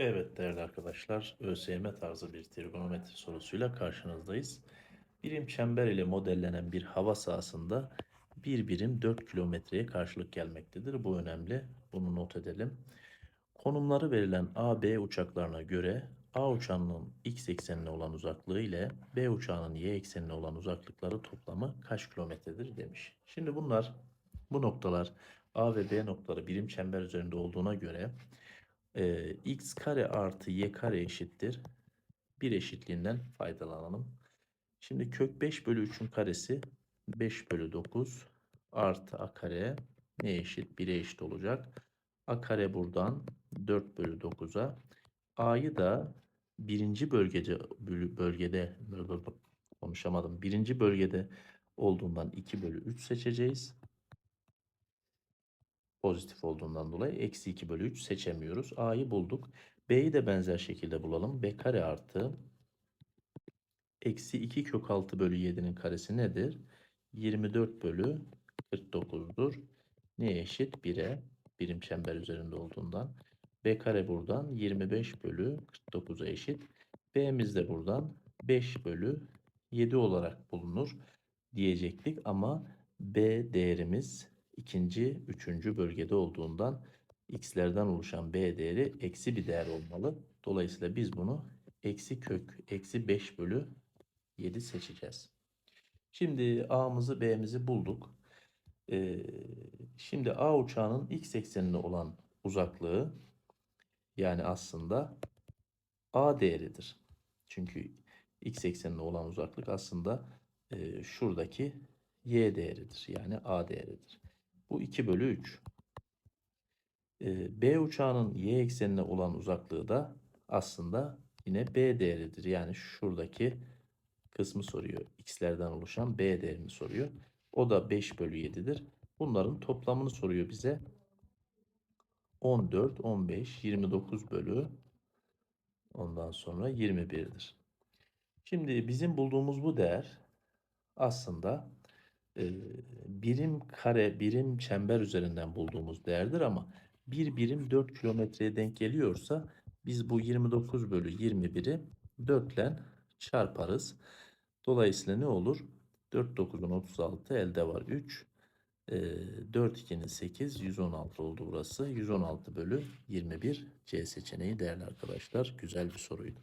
Evet değerli arkadaşlar, ÖSYM tarzı bir trigonometri sorusuyla karşınızdayız. Birim çember ile modellenen bir hava sahasında bir birim 4 kilometreye karşılık gelmektedir. Bu önemli. Bunu not edelim. Konumları verilen A, B uçaklarına göre A uçağının x eksenine olan uzaklığı ile B uçağının y eksenine olan uzaklıkları toplamı kaç kilometredir demiş. Şimdi bunlar, bu noktalar A ve B noktaları birim çember üzerinde olduğuna göre e, x kare artı y kare eşittir. Bir eşitliğinden faydalanalım. Şimdi kök 5 bölü 3'ün karesi 5 bölü 9 artı a kare ne eşit? 1'e eşit olacak. a kare buradan 4 bölü 9'a. a'yı da birinci bölgede, bölgede konuşamadım. Birinci bölgede olduğundan 2 bölü 3 seçeceğiz pozitif olduğundan dolayı eksi 2 bölü 3 seçemiyoruz. A'yı bulduk. B'yi de benzer şekilde bulalım. B kare artı eksi 2 kök 6 bölü 7'nin karesi nedir? 24 bölü 49'dur. Neye eşit? 1'e. Birim çember üzerinde olduğundan. B kare buradan 25 bölü 49'a eşit. B'miz de buradan 5 bölü 7 olarak bulunur diyecektik ama B değerimiz ikinci, üçüncü bölgede olduğundan x'lerden oluşan b değeri eksi bir değer olmalı. Dolayısıyla biz bunu eksi kök eksi 5 bölü 7 seçeceğiz. Şimdi a'mızı b'mizi bulduk. Ee, şimdi a uçağının x eksenine olan uzaklığı yani aslında a değeridir. Çünkü x eksenine olan uzaklık aslında e, şuradaki y değeridir. Yani a değeridir. Bu 2 bölü 3. Ee, B uçağının y eksenine olan uzaklığı da aslında yine B değeridir. Yani şuradaki kısmı soruyor. X'lerden oluşan B değerini soruyor. O da 5 bölü 7'dir. Bunların toplamını soruyor bize. 14, 15, 29 bölü ondan sonra 21'dir. Şimdi bizim bulduğumuz bu değer aslında birim kare, birim çember üzerinden bulduğumuz değerdir ama bir birim 4 kilometreye denk geliyorsa biz bu 29 bölü 21'i 4 ile çarparız. Dolayısıyla ne olur? 4 9'un 36 elde var 3. 4 2'nin 8 116 oldu burası. 116 bölü 21 C seçeneği değerli arkadaşlar. Güzel bir soruydu.